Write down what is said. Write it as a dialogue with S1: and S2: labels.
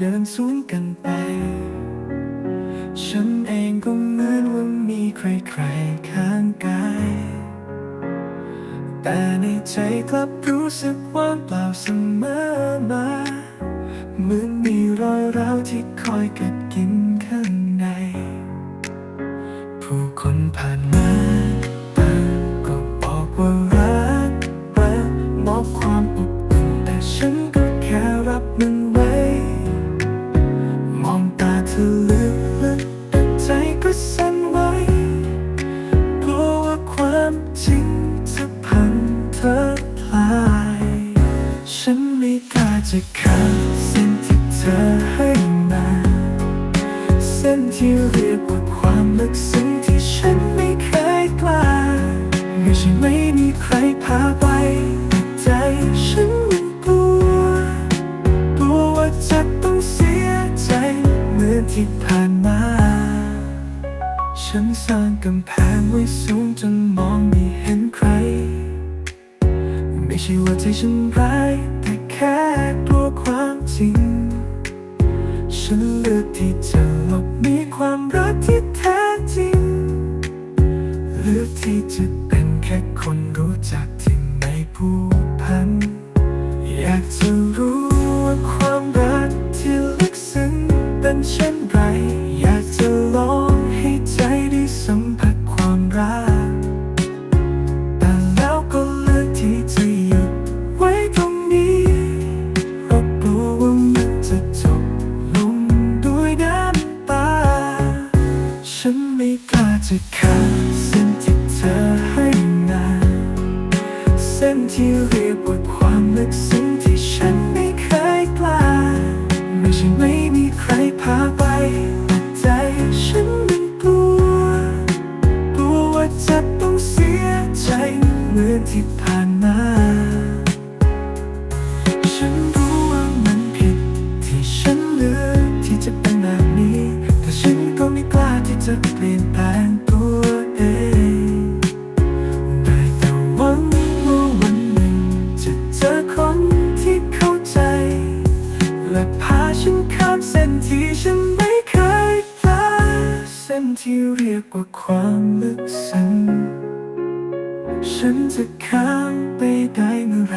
S1: เดินสูงกันไป ฉันเองก็เหมือนว่ามีใครๆข้างกาย แต่ในใจกลับรู้สึกว่างเปล่าเสมอมาเหมือนมีรอยร้าวที่คอยกัดกินข้างใน ผู้คนผ่านมาต่างก็บอกว่า ให้มา เส้นที่เรียกว่าความลึกซึ้งที่ฉันไม่เคยกล้าไม่ใช่ไม่มีใครพาไปแต่ใจฉันมันกลัวกลัวว่าจะต้องเสียใจเหมือนที่ผ่านมา ฉันสร้างกำแพงไว้สูงจนมองไม่เห็นใคร ไม่ใช่ว่าใจฉันร้ายแต่แค่กลัวความจริง ฉันเลือกที่จะหลบมีความรักที่แท้จริงเลือกที่จะเป็นแค่คนรู้จักที่ไม่ผูกพัน อยากจะรู้ว่าความรักที่ลึกซึ้งเป็นเช่นไร นที่เรียกว่าความลึกซึ้งที่ฉันไม่เคยกล้า ไม่ใช่ไม่มีใครพาไปแต่ใจฉันมันกลัว กลัวว่าจะต้องเสียใจเหมือนที่ผ่านมาฉันรู้ว่ามันผิดที่ฉันเลือกที่จะเป็นแบบนี้ แต่ฉันก็ไม่กล้าที่จะเปลี่ยนแปลงามเส้นที่ฉันไม่เคยพลาดเส้นที่เรียกว่าความลึกซึ้งฉันจะข้ามไปได้เมื่อไร